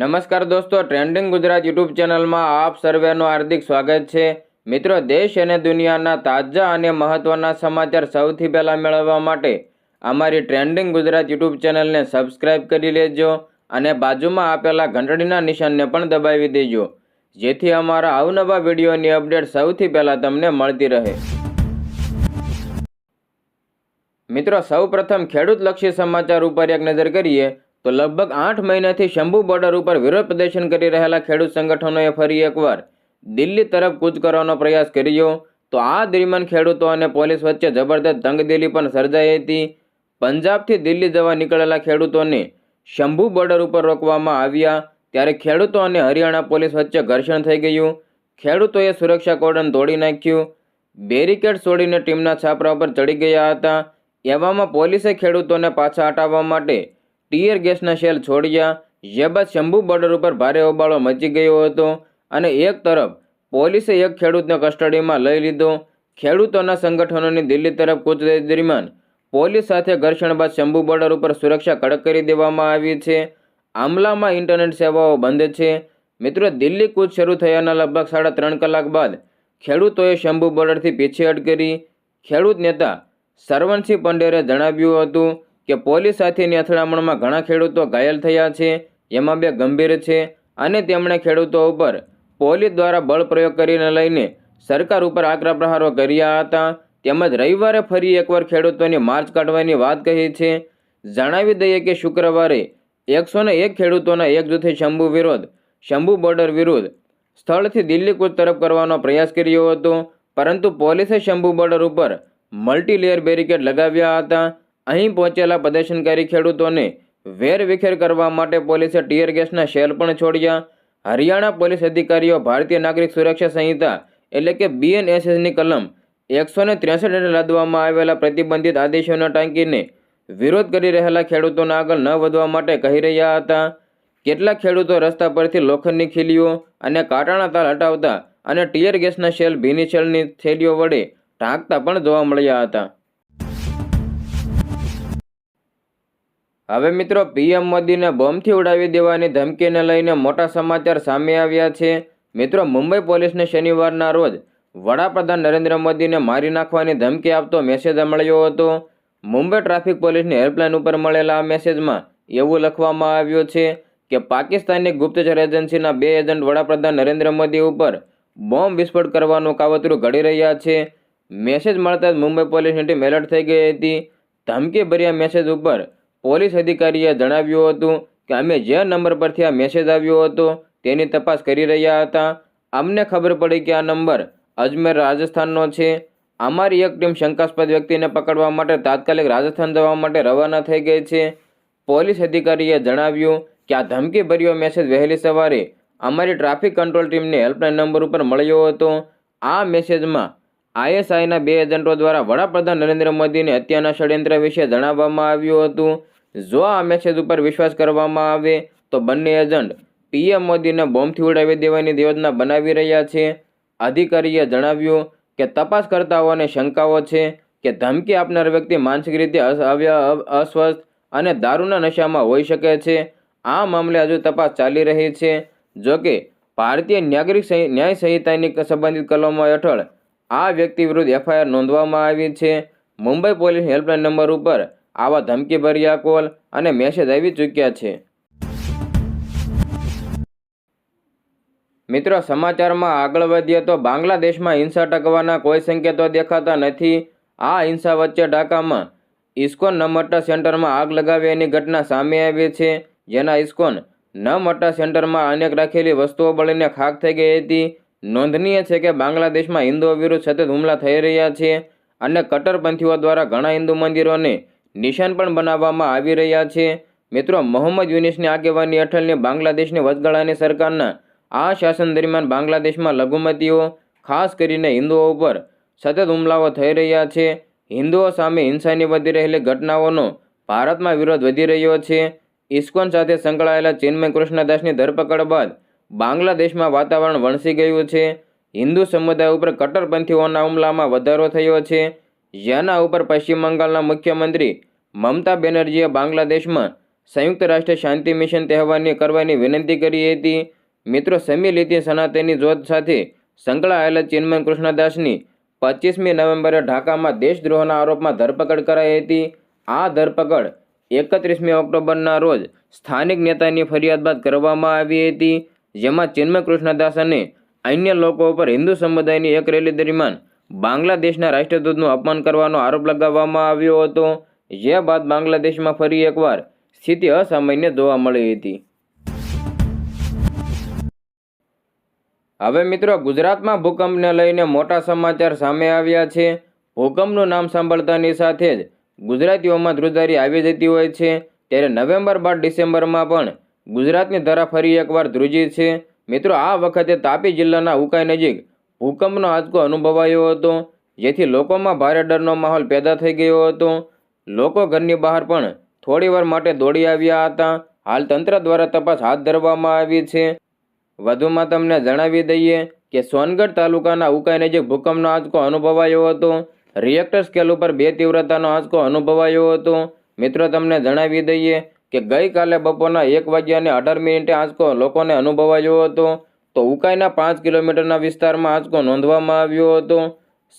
નમસ્કાર દોસ્તો trending Gujarat YouTube ચેનલમાં આપ સર્વેનું હાર્દિક સ્વાગત છે. મિત્રો, દેશ અને દુનિયાના તાજા અને મહત્ત્વના સમાચાર સૌથી પહેલાં મેળવવા માટે અમારી ટ્રેન્ડિંગ ગુજરાત યુટ્યુબ ચેનલને સબસ્ક્રાઇબ કરી લેજો અને બાજુમાં આપેલા ઘંટડીના નિશાનને પણ દબાવી દેજો, જેથી અમારા અવનવા વિડીયોની અપડેટ સૌથી પહેલાં તમને મળતી રહે. મિત્રો, સૌપ્રથમ ખેડૂતલક્ષી સમાચાર ઉપર એક નજર કરીએ. તો લગભગ આઠ મહિનાથી શંભુ બોર્ડર ઉપર વિરોધ પ્રદર્શન કરી રહેલા ખેડૂત સંગઠનોએ ફરી એકવાર દિલ્હી તરફ કૂચ કરવાનો પ્રયાસ કર્યો. તો આ દરમિયાન ખેડૂતો અને પોલીસ વચ્ચે જબરદસ્ત તંગદિલી પણ સર્જાઈ હતી. પંજાબથી દિલ્હી જવા નીકળેલા ખેડૂતોને શંભુ બોર્ડર ઉપર રોકવામાં આવ્યા. ત્યારે ખેડૂતો અને હરિયાણા પોલીસ વચ્ચે ઘર્ષણ થઈ ગયું. ખેડૂતોએ સુરક્ષા કોર્ડન તોડી નાખ્યું. બેરિકેડ છોડીને ટીમના છાપરા ઉપર ચડી ગયા હતા. એવામાં પોલીસે ખેડૂતોને પાછા હટાવવા માટે ટીયર ગેસના શેલ છોડ્યા જે બાદ શંભુ બોર્ડર ઉપર ભારે હોબાળો મચી ગયો હતો અને એક તરફ પોલીસે એક ખેડૂતને કસ્ટડીમાં લઈ લીધો. ખેડૂતોના સંગઠનોની દિલ્હી તરફ કૂચ દરમિયાન પોલીસ સાથે ઘર્ષણ બાદ શંભુ બોર્ડર ઉપર સુરક્ષા કડક કરી દેવામાં આવી છે. આમલામાં ઇન્ટરનેટ સેવાઓ બંધ છે. મિત્રો, દિલ્હી કૂચ શરૂ થયાના લગભગ સાડા ત્રણ કલાક બાદ ખેડૂતોએ શંભુ બોર્ડરથી પીછેહટ કરી. ખેડૂત નેતા સરવણસિંહ પંડેરે જણાવ્યું હતું કે પોલીસ સાથેની અથડામણમાં ઘણા ખેડૂતો ઘાયલ થયા છે એમાં બે ગંભીર છે અને તેમણે ખેડૂતો ઉપર પોલીસ દ્વારા બળ પ્રયોગ કરીને લઈને સરકાર ઉપર આકરા પ્રહારો કર્યા હતા. તેમજ રવિવારે ફરી એકવાર ખેડૂતોની માર્ચ કાઢવાની વાત કહી છે. જણાવી દઈએ કે શુક્રવારે એકસો એક ખેડૂતોના એક જૂથે શંભુ વિરોધ, શંભુ બોર્ડર વિરુદ્ધ સ્થળથી દિલ્હી કૂચ તરફ કરવાનો પ્રયાસ કર્યો હતો. પરંતુ પોલીસે શંભુ બોર્ડર ઉપર મલ્ટીલેયર બેરિકેડ લગાવ્યા હતા. અહીં પહોંચેલા પ્રદર્શનકારી ખેડૂતોને વેરવિખેર કરવા માટે પોલીસે ટીયર ગેસના શેલ પણ છોડ્યા. હરિયાણા પોલીસ અધિકારીઓ ભારતીય નાગરિક સુરક્ષા સંહિતા એટલે કે બીએનએસએસની કલમ એકસો ને ત્રેસઠ લાદવામાં આવેલા પ્રતિબંધિત આદેશોના ટાંકીને વિરોધ કરી રહેલા ખેડૂતોને આગળ ન વધવા માટે કહી રહ્યા હતા. કેટલાક ખેડૂતો રસ્તા પરથી લોખંડની ખીલીઓ અને કાંટાણા તાર હટાવતા અને ટીયર ગેસના શેલ ભીની શેલની થેલીઓ વડે ઢાંકતા પણ જોવા મળ્યા હતા. હવે મિત્રો, પીએમ મોદીને બોમ્બથી ઉડાવી દેવાની ધમકીને લઈને મોટા સમાચાર સામે આવ્યા છે. મિત્રો, મુંબઈ પોલીસને શનિવારના રોજ વડાપ્રધાન નરેન્દ્ર મોદીને મારી નાખવાની ધમકી આપતો મેસેજ મળ્યો હતો. મુંબઈ ટ્રાફિક પોલીસની હેલ્પલાઇન ઉપર મળેલા આ મેસેજમાં એવું લખવામાં આવ્યું છે કે પાકિસ્તાનની ગુપ્તચર એજન્સીના બે એજન્ટ વડાપ્રધાન નરેન્દ્ર મોદી ઉપર બોમ્બ વિસ્ફોટ કરવાનું કાવતરું ઘડી રહ્યા છે. મેસેજ મળતા જ મુંબઈ પોલીસની ટીમ એલર્ટ થઈ ગઈ હતી. ધમકી ભર્યા મેસેજ ઉપર પોલીસ અધિકારીએ જણાવ્યું હતું કે અમે જે નંબર પરથી આ મેસેજ આવ્યો હતો તેની તપાસ કરી રહ્યા હતા. અમને ખબર પડી કે આ નંબર અજમેર રાજસ્થાનનો છે. અમારી એક ટીમ શંકાસ્પદ વ્યક્તિને પકડવા માટે તાત્કાલિક રાજસ્થાન જવા માટે રવાના થઈ ગઈ છે. પોલીસ અધિકારીએ જણાવ્યું કે આ ધમકી ભર્યો મેસેજ વહેલી સવારે અમારી ટ્રાફિક કંટ્રોલ ટીમને હેલ્પલાઇન નંબર ઉપર મળ્યો હતો. આ મેસેજમાં આઈએસઆઈના બે એજન્ટો દ્વારા વડાપ્રધાન નરેન્દ્ર મોદીની હત્યાના ષડયંત્ર વિશે જણાવવામાં આવ્યું હતું. જો આ મેસેજ ઉપર વિશ્વાસ કરવામાં આવે, તો બંને એજન્ટ પીએમ મોદીને બોમ્બથી ઉડાવી દેવાની યોજના બનાવી રહ્યા છે. અધિકારીએ જણાવ્યું કે તપાસકર્તાઓને શંકાઓ છે કે ધમકી આપનાર વ્યક્તિ માનસિક રીતે અસ્વસ્થ અને દારૂના નશામાં હોઈ શકે છે. આ મામલે હજુ તપાસ ચાલી રહી છે. જોકે ભારતીય નાગરિક ન્યાય સંહિતાની સંબંધિત કલમો હેઠળ આ વ્યક્તિ વિરુદ્ધ એફઆઈઆર નોંધવામાં આવી છે. મુંબઈ પોલીસ હેલ્પલાઇન નંબર ઉપર આવા ધમકીભર્યા કોલ અને મેસેજ આવી ચૂક્યા છે. મિત્રો, સમાચારમાં આગળ વધીએ તો બાંગ્લાદેશમાં હિંસા ટકવાના કોઈ સંકેતો દેખાતા નથી. આ હિંસા વચ્ચે ઢાકામાં ઇસ્કોન નમટ્ટા સેન્ટરમાં આગ લગાવ્યાની ઘટના સામે આવી છે, જેના ઇસ્કોન નમટ્ટા સેન્ટરમાં અનેક રાખેલી વસ્તુઓ બળીને ખાક થઈ ગઈ હતી. નોંધનીય છે કે બાંગ્લાદેશમાં હિન્દુઓ વિરુદ્ધ સતત હુમલા થઈ રહ્યા છે અને કટ્ટરપંથીઓ દ્વારા ઘણા હિન્દુ મંદિરોને નિશાન પણ બનાવવામાં આવી રહ્યા છે. મિત્રો, મોહમ્મદ યુનિસની આગેવાની હેઠળની બાંગ્લાદેશની વચગાળાની સરકારના આ શાસન દરમિયાન બાંગ્લાદેશમાં લઘુમતીઓ, ખાસ કરીને હિન્દુઓ ઉપર સતત હુમલાઓ થઈ રહ્યા છે. હિન્દુઓ સામે હિંસાની વધી રહેલી ઘટનાઓનો ભારતમાં વિરોધ વધી રહ્યો છે. ઇસ્કોન સાથે સંકળાયેલા ચિન્મય કૃષ્ણદાસની ધરપકડ બાદ બાંગ્લાદેશમાં વાતાવરણ વણસી ગયું છે. હિન્દુ સમુદાય ઉપર કટ્ટરપંથીઓના હુમલામાં વધારો થયો છે. જેના ઉપર પશ્ચિમ બંગાળના મુખ્યમંત્રી મમતા બેનર્જીએ બાંગ્લાદેશમાં સંયુક્ત રાષ્ટ્ર શાંતિ મિશન તહેવારની કરવાની વિનંતી કરી હતી. મિત્રો સમિલિતી સનાતનની જોત સાથે સંકળાયેલા ચિન્મય કૃષ્ણદાસની પચીસમી નવેમ્બરે ઢાકામાં દેશદ્રોહના આરોપમાં ધરપકડ કરાઈ હતી. આ ધરપકડ એકત્રીસમી ઓક્ટોબરના રોજ સ્થાનિક નેતાની ફરિયાદ બાદ કરવામાં આવી હતી, જેમાં ચિન્મય કૃષ્ણદાસ અને અન્ય લોકો ઉપર હિન્દુ સમુદાયની એક રેલી દરમિયાન બાંગ્લાદેશના રાષ્ટ્રદૂતનું અપમાન કરવાનો આરોપ લગાવવામાં આવ્યો હતો. જે બાદ બાંગ્લાદેશમાં ફરી એકવાર સ્થિતિ અસામાન્ય જોવા મળી હતી. હવે મિત્રો, ગુજરાતમાં ભૂકંપને લઈને મોટા સમાચાર સામે આવ્યા છે. ભૂકંપનું નામ સાંભળતાની સાથે જ ગુજરાતીઓમાં ધ્રુજારી આવી જતી હોય છે. ત્યારે નવેમ્બર બાદ ડિસેમ્બરમાં પણ ગુજરાતની ધરા ફરી એકવાર ધ્રુજી છે. મિત્રો, આ વખતે તાપી જિલ્લાના ઉકાઈ નજીક ભૂકંપનો આંચકો અનુભવાયો હતો, જેથી લોકોમાં ભારે ડરનો માહોલ પેદા થઈ ગયો હતો. લોકો ઘરની બહાર પણ થોડીવાર માટે દોડી આવ્યા હતા. હાલ તંત્ર દ્વારા તપાસ હાથ ધરવામાં આવી છે. વધુમાં તમને જણાવી દઈએ કે સોનગઢ તાલુકાના ઉકાઈ નજીક ભૂકંપનો આંચકો અનુભવાયો હતો. રિએક્ટર સ્કેલ ઉપર બે તીવ્રતાનો આંચકો અનુભવાયો હતો. મિત્રો, તમને જણાવી દઈએ કે ગઈકાલે બપોરના એક વાગ્યાને અઢાર મિનિટે આંચકો લોકોને અનુભવાયો હતો. તો ઉકાઈના પાંચ કિલોમીટરના વિસ્તારમાં આંચકો નોંધવામાં આવ્યો હતો.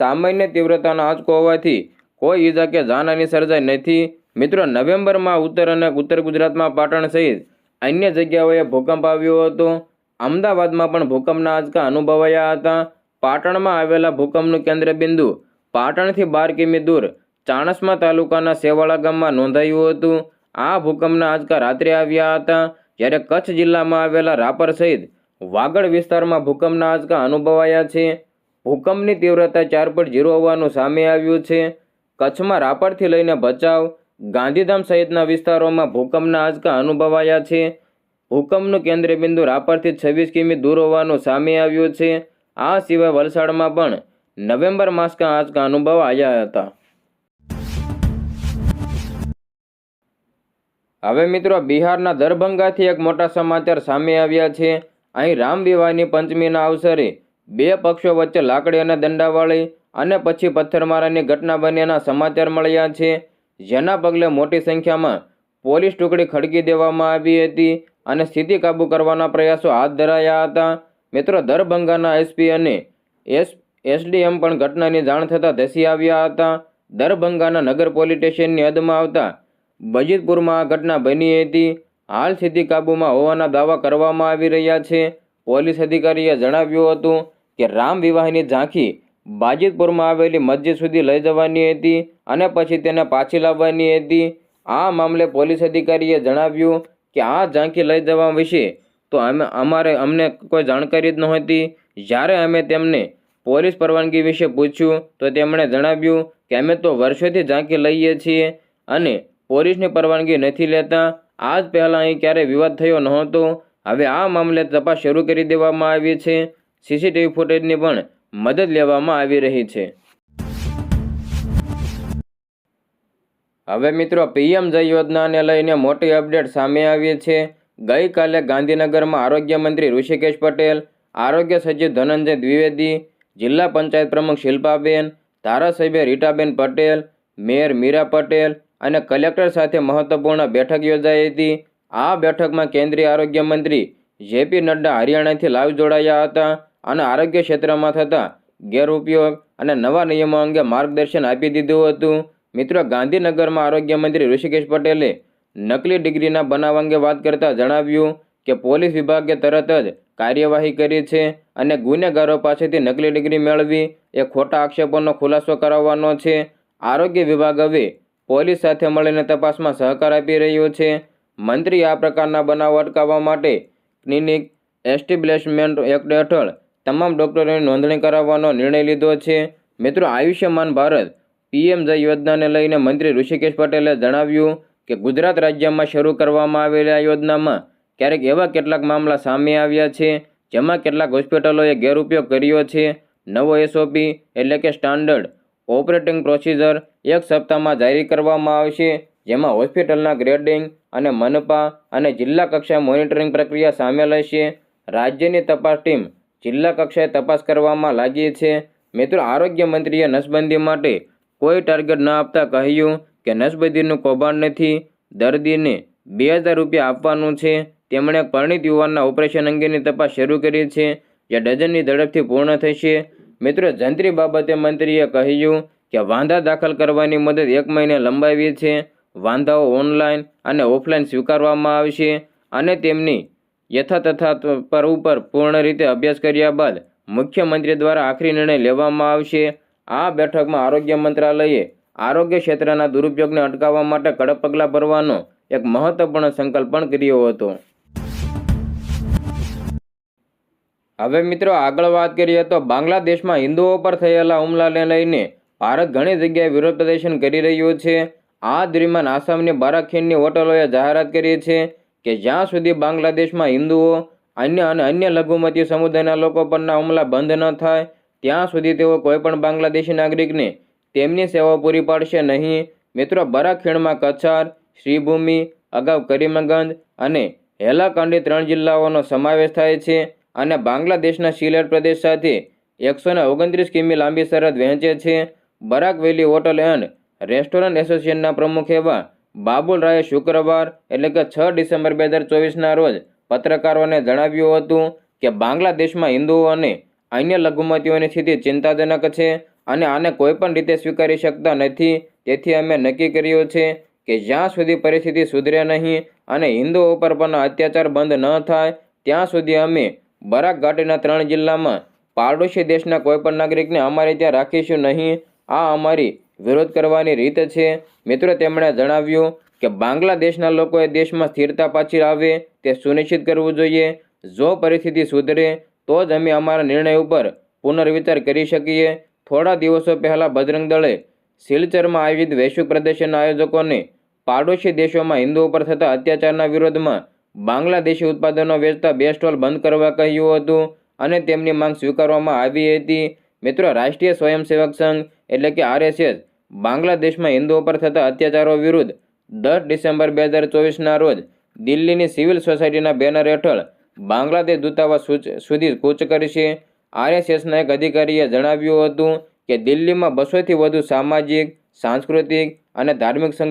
સામાન્ય તીવ્રતાનો આંચકો હોવાથી કોઈ ઈજા કે જાનહાની સર્જાઈ નથી. મિત્રો, નવેમ્બરમાં ઉત્તર અને ઉત્તર ગુજરાતમાં પાટણ સહિત અન્ય જગ્યાઓએ ભૂકંપ આવ્યો હતો. અમદાવાદમાં પણ ભૂકંપના આંચકા અનુભવાયા હતા. પાટણમાં આવેલા ભૂકંપનું કેન્દ્ર બિંદુ પાટણથી બાર કિમી દૂર ચાણસ્મા તાલુકાના સેવાળા ગામમાં નોંધાયું હતું. આ ભૂકંપના આંચકા રાત્રે આવ્યા હતા. જ્યારે કચ્છ જિલ્લામાં આવેલા રાપર સહિત વાગડ વિસ્તારમાં ભૂકંપના આંચકા અનુભવાયા છે. ભૂકંપની તીવ્રતા ચાર પોઈન્ટ ઝીરો હોવાનું સામે આવ્યું છે. કચ્છમાં રાપરથી લઈને ભચાઉ, ગાંધીધામ સહિતના વિસ્તારોમાં ભૂકંપના આંચકા અનુભવાયા છે. ભૂકંપનું કેન્દ્રબિંદુ રાપરથી છવ્વીસ કિમી દૂર હોવાનું સામે આવ્યું છે. આ સિવાય વલસાડમાં પણ નવેમ્બર માસના આંચકા અનુભવાયા હતા. હવે મિત્રો બિહારના દરભંગાથી એક મોટા સમાચાર સામે આવ્યા છે. અહીં રામ વિવાહની પંચમીના અવસરે બે પક્ષો વચ્ચે લાકડી અને દંડાવાળી અને પછી પથ્થરમારાની ઘટના બન્યાના સમાચાર મળ્યા છે. જેના પગલે મોટી સંખ્યામાં પોલીસ ટુકડી ખડકી દેવામાં આવી હતી અને સ્થિતિ કાબૂ કરવાના પ્રયાસો હાથ ધરાયા હતા. મિત્રો, દરભંગાના એસપી અને એસ, એસડીએમ પણ ઘટનાની જાણ થતાં ધસી આવ્યા હતા. દરભંગાના નગર પોલીસ સ્ટેશનની હદમાં આવતા બજીતપુરમાં આ ઘટના બની હતી. હાલ સ્થિતિ કાબૂમાં હોવાના દાવા કરવામાં આવી રહ્યા છે. પોલીસ અધિકારીએ જણાવ્યું હતું કે રામ વિવાહની ઝાંખી બાજીતપુરમાં આવેલી મસ્જિદ સુધી લઈ જવાની હતી અને પછી તેને પાછી લાવવાની હતી. આ મામલે પોલીસ અધિકારીએ જણાવ્યું કે આ ઝાંખી લઈ જવા વિશે તો અમે, અમારે અમને કોઈ જાણકારી જ નહોતી. જ્યારે અમે તેમને પોલીસ પરવાનગી વિશે પૂછ્યું તો તેમણે જણાવ્યું કે અમે તો વર્ષોથી ઝાંખી લઈએ છીએ અને પોલીસની પરવાનગી નથી લેતા. આજ પહેલાં અહીં ક્યારેય વિવાદ થયો નહોતો. હવે આ મામલે તપાસ શરૂ કરી દેવામાં આવી છે. સીસીટીવી ફૂટેજની પણ મદદ લેવામાં આવી રહી છે. હવે મિત્રો, પીએમ જય યોજનાને લઈને મોટી અપડેટ સામે આવી છે. ગઈકાલે ગાંધીનગરમાં આરોગ્ય મંત્રી ઋષિકેશ પટેલ, આરોગ્ય સચિવ ધનંજય દ્વિવેદી, જિલ્લા પંચાયત પ્રમુખ શિલ્પાબેન, ધારાસભ્ય રીટાબેન પટેલ, મેયર મીરા પટેલ અને કલેક્ટર સાથે મહત્વપૂર્ણ બેઠક યોજાઈ હતી. આ બેઠકમાં કેન્દ્રીય આરોગ્ય મંત્રી જેપી નડ્ડા હરિયાણાથી લાઈવ જોડાયા હતા અને આરોગ્ય ક્ષેત્રમાં થતા ગેરઉપયોગ અને નવા નિયમો અંગે માર્ગદર્શન આપી દીધું હતું. મિત્રો, ગાંધીનગરમાં આરોગ્ય મંત્રી ઋષિકેશ પટેલે નકલી ડિગ્રીના બનાવ અંગે વાત કરતાં જણાવ્યું કે પોલીસ વિભાગે તરત જ કાર્યવાહી કરી છે અને ગુનેગારો પાસેથી નકલી ડિગ્રી મેળવી એ ખોટા આક્ષેપોનો ખુલાસો કરાવવાનો છે. આરોગ્ય વિભાગ હવે પોલીસ સાથે મળીને તપાસમાં સહકાર આપી રહ્યો છે. મંત્રી આ પ્રકારના બનાવ અટકાવવા માટે ક્લિનિક એસ્ટેબ્લિશમેન્ટ એક્ટ હેઠળ તમામ ડૉક્ટરોની નોંધણી કરાવવાનો નિર્ણય લીધો છે. મિત્રો, આયુષ્યમાન ભારત પીએમ જય યોજનાને લઈને મંત્રી ઋષિકેશ પટેલે જણાવ્યું કે ગુજરાત રાજ્યમાં શરૂ કરવામાં આવેલી યોજનામાં ક્યારેક એવા કેટલાક મામલા સામે આવ્યા છે, જેમાં કેટલાક હોસ્પિટલોએ ગેરઉપયોગ કર્યો છે. નવો એસઓપી એટલે કે સ્ટાન્ડર્ડ ઓપરેટિંગ પ્રોસિજર એક સપ્તાહમાં જારી કરવામાં આવશે, જેમાં હોસ્પિટલના ગ્રેડિંગ અને મનપા અને જિલ્લા કક્ષાએ મોનિટરિંગ પ્રક્રિયા સામેલ હશે. રાજ્યની તપાસ ટીમ જિલ્લા કક્ષાએ તપાસ કરવામાં લાગી છે. મિત્રો, આરોગ્ય મંત્રીએ નસબંધી માટે કોઈ ટાર્ગેટ ન આપતા કહ્યું કે નસબંધીનું કૌભાંડ નથી. દર્દીને બે હજાર રૂપિયા આપવાનું છે. તેમણે પરિણિત યુવાનના ઓપરેશન અંગેની તપાસ શરૂ કરી છે, જે ડઝનની ઝડપથી પૂર્ણ થશે. મિત્રો, જંત્રી બાબતે મંત્રીએ કહ્યું કે વાંધા દાખલ કરવાની મુદત એક મહિને લંબાવી છે. વાંધાઓ ઓનલાઈન અને ઓફલાઈન સ્વીકારવામાં આવશે અને તેમની યથાતથા પર ઉપર પૂર્ણ રીતે અભ્યાસ કર્યા બાદ મુખ્યમંત્રી દ્વારા આખરી નિર્ણય લેવામાં આવશે. આ બેઠકમાં આરોગ્ય મંત્રાલયે આરોગ્ય ક્ષેત્રના દુરુપયોગને અટકાવવા માટે કડક પગલાં ભરવાનો એક મહત્વપૂર્ણ સંકલ્પ પણ કર્યો હતો. હવે મિત્રો આગળ વાત કરીએ તો બાંગ્લાદેશમાં હિન્દુઓ પર થયેલા હુમલાને લઈને ભારત ઘણી જગ્યાએ વિરોધ પ્રદર્શન કરી રહ્યું છે. આ દરમિયાન આસામની બારાખીણની હોટલોએ જાહેરાત કરી છે કે જ્યાં સુધી બાંગ્લાદેશમાં હિન્દુઓ, અન્ય અને અન્ય લઘુમતી સમુદાયના લોકો પરના હુમલા બંધ ન થાય, ત્યાં સુધી તેઓ કોઈપણ બાંગ્લાદેશી નાગરિકને તેમની સેવાઓ પૂરી પાડશે નહીં. મિત્રો બરાખીણમાં કચ્છાર, શ્રીભૂમિ, અગાઉ કરીમગંજ અને હેલાકાંડી ત્રણ જિલ્લાઓનો સમાવેશ થાય છે. અને બાંગ્લાદેશના સિલેટ પ્રદેશ સાથે એકસો ને ઓગણત્રીસ કિમી લાંબી સરહદ વહેંચે છે. Barak valley hotel and restaurant એસોસિએશનના પ્રમુખ એવા બાબુલ રાયે શુક્રવાર, એટલે કે છ ડિસેમ્બર બે હજાર ચોવીસના રોજ પત્રકારોને જણાવ્યું હતું કે બાંગ્લાદેશમાં હિન્દુઓ અને અન્ય લઘુમતીઓની સ્થિતિ ચિંતાજનક છે અને આને કોઈપણ રીતે સ્વીકારી શકતા નથી. તેથી અમે નક્કી કર્યું છે કે જ્યાં સુધી પરિસ્થિતિ સુધરે નહીં અને હિન્દુઓ ઉપર પણ અત્યાચાર બંધ ન થાય, ત્યાં સુધી અમે બરાક ઘાટીના ત્રણ જિલ્લામાં પાડોશી દેશના કોઈપણ નાગરિકને અમારે ત્યાં રાખીશું નહીં. આ અમારી વિરોધ કરવાની રીત છે. મિત્રો, તેમણે જણાવ્યું કે બાંગ્લાદેશના લોકોએ દેશમાં સ્થિરતા પાછી આવે તે સુનિશ્ચિત કરવું જોઈએ. જો પરિસ્થિતિ સુધરે, તો જ અમે અમારા નિર્ણય ઉપર પુનર્વિચાર કરી શકીએ. થોડા દિવસો પહેલાં બજરંગ દળે સિલચરમાં આયોજિત વૈશ્વિક પ્રદર્શનના આયોજકોને પાડોશી દેશોમાં હિન્દુ ઉપર થતા અત્યાચારના વિરોધમાં બાંગ્લાદેશી ઉત્પાદનો વેચતા બે સ્ટોલ બંધ કરવા કહ્યું હતું અને તેમની માંગ સ્વીકારવામાં આવી હતી. મિત્રો, રાષ્ટ્રીય સ્વયંસેવક સંઘ, એટલે કે આરએસએસ, બાંગ્લાદેશમાં હિન્દુઓ પર થતા અત્યાચારો વિરુદ્ધ દસ ડિસેમ્બર બે હજાર ચોવીસના રોજ દિલ્હીની સિવિલ સોસાયટીના બેનર હેઠળ બાંગ્લાદેશ દૂતાવાસ સુધી કૂચ કરશે. આરએસએસના એક અધિકારીએ જણાવ્યું હતું કે દિલ્હીમાં બસોથી વધુ સામાજિક, સાંસ્કૃતિક અને ધાર્મિક સંગઠન